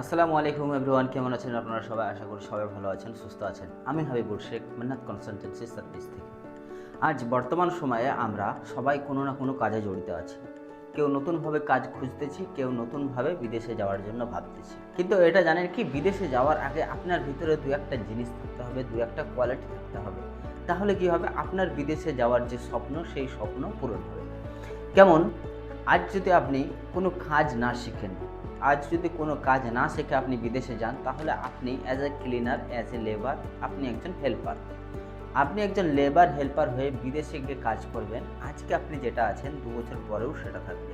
আসসালামু আলাইকুম এভরিওয়ান, কেমন আছেন আপনারা সবাই? আশা করি সবাই ভালো আছেন, সুস্থ আছেন। আমি হাবিবুর শেখ, মান্নাত কনসালটেন্সি সার্ভিস থেকে। আজ বর্তমান সময়ে আমরা সবাই কোনো না কোনো কাজে জড়িত আছি। কেউ নতুনভাবে কাজ খুঁজতেছি, কেউ নতুনভাবে বিদেশে যাওয়ার জন্য ভাবতেছি। কিন্তু এটা জানেন কি, বিদেশে যাওয়ার আগে আপনার ভিতরে দু একটা জিনিস থাকতে হবে, দু একটা কোয়ালিটি থাকতে হবে। তাহলে কি হবে? আপনার বিদেশে যাওয়ার যে স্বপ্ন, সেই স্বপ্ন পূরণ হবে। কেমন? আজ যদি আপনি কোনো কাজ না শিখেন আজ যদি কোনো কাজ না শিখে আপনি বিদেশে যান তাহলে আপনি as a cleaner as a labour আপনি একজন হেল্পার আপনি একজন লেবার হেল্পার হয়ে বিদেশে গিয়ে কাজ করবেন। আজকে আপনি যেটা আছেন দু বছর পরেও সেটা থাকবে।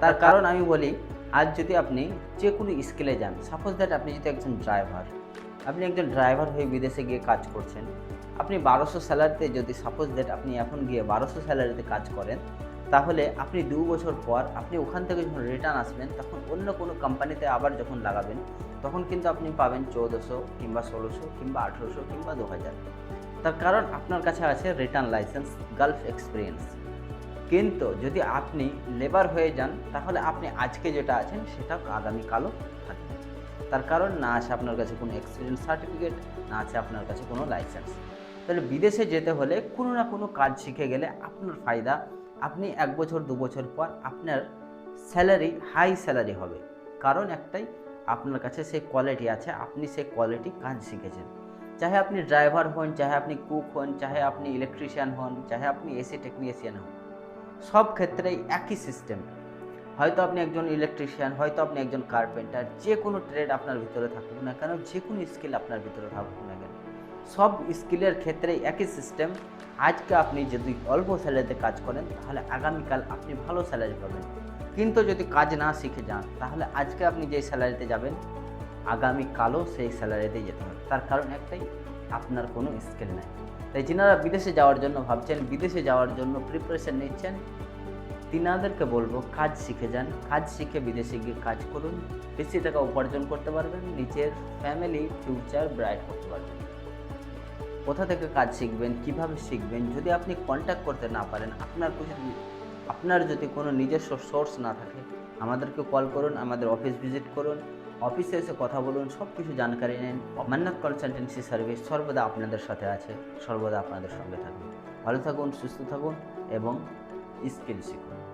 তার কারণ আমি বলি আজ যদি আপনি যে কোনো স্কিলে যান সাপোজ দ্যাট আপনি যদি একজন ড্রাইভার আপনি একজন ড্রাইভার হয়ে বিদেশে গিয়ে কাজ করছেন আপনি বারোশো স্যালারিতে যদি সাপোজ দ্যাট আপনি এখন গিয়ে বারোশো স্যালারিতে কাজ করেন তাহলে আপনি দু বছর পর আপনি ওখান থেকে যখন রিটার্ন আসবেন, তখন অন্য কোনো কোম্পানিতে আবার যখন লাগাবেন, তখন কিন্তু আপনি পাবেন চৌদ্দশো কিংবা ষোলোশো কিংবা আঠেরোশো কিংবা দু হাজার তার কারণ আপনার কাছে আছে রিটার্ন লাইসেন্স গালফ এক্সপিরিয়েন্স কিন্তু যদি আপনি লেবার হয়ে যান, তাহলে আপনি আজকে যেটা আছেন, সেটা আগামীকালও থাকবে। তার কারণ না আছে আপনার কাছে কোনো এক্সপিরিয়েন্স সার্টিফিকেট না আছে আপনার কাছে কোনো লাইসেন্স তাহলে বিদেশে যেতে হলে কোনো না কোনো কাজ শিখে গেলে আপনার ফায়দা আপনি এক বছর, দু বছর পর আপনার স্যালারি হাই স্যালারি হবে। কারণ একটাই, আপনার কাছে সেই কোয়ালিটি আছে, আপনি সেই কোয়ালিটি কাজ শিখেছেন। চাহে আপনি ড্রাইভার হন, চাহে আপনি কুক হন, চাহে আপনি ইলেকট্রিশিয়ান হন, চাহে আপনি এসি টেকনিশিয়ান হন। সব ক্ষেত্রেই একই সিস্টেম হয়তো আপনি একজন ইলেকট্রিশিয়ান হয়তো আপনি একজন কার্পেন্টার যে কোনো ট্রেড আপনার ভিতরে থাকুক না কেন, যে কোনো স্কিল আপনার ভিতরে থাকুক না কেন। সব স্কিলের ক্ষেত্রে একই সিস্টেম আজকে আপনি যদি অল্প স্যালারিতে কাজ করেন, তাহলে আগামীকাল আপনি ভালো স্যালারি পাবেন। কিন্তু যদি কাজ না শিখে যান, তাহলে আজকে আপনি যে স্যালারিতে যাবেন, আগামীকালও সেই স্যালারিতে যেতে হবে। তার কারণ একটাই, আপনার কোনো স্কিল নেই। তাই যিনারা বিদেশে যাওয়ার জন্য ভাবছেন, বিদেশে যাওয়ার জন্য প্রিপারেশন নিচ্ছেন, তিনাদেরকে বলব, কাজ শিখে যান। কাজ শিখে বিদেশে গিয়ে কাজ করুন। বেশি টাকা উপার্জন করতে পারবেন, নিজের ফ্যামিলি ফিউচার ব্রাইট করতে পারবেন। কোথা থেকে কাজ শিখবেন, কীভাবে শিখবেন, যদি আপনি কন্ট্যাক্ট করতে না পারেন, আপনার আপনার যদি কোনো নিজস্ব সোর্স না থাকে, আমাদেরকে কল করুন, আমাদের অফিস ভিজিট করুন অফিসে এসে কথা বলুন সব কিছু জানকারি নিন। মান্নাত কনসালটেন্সি সার্ভিস সর্বদা আপনাদের সাথে আছে, সর্বদা আপনাদের সঙ্গে থাকবে ভালো থাকুন, সুস্থ থাকুন, এবং স্কিল শিখুন।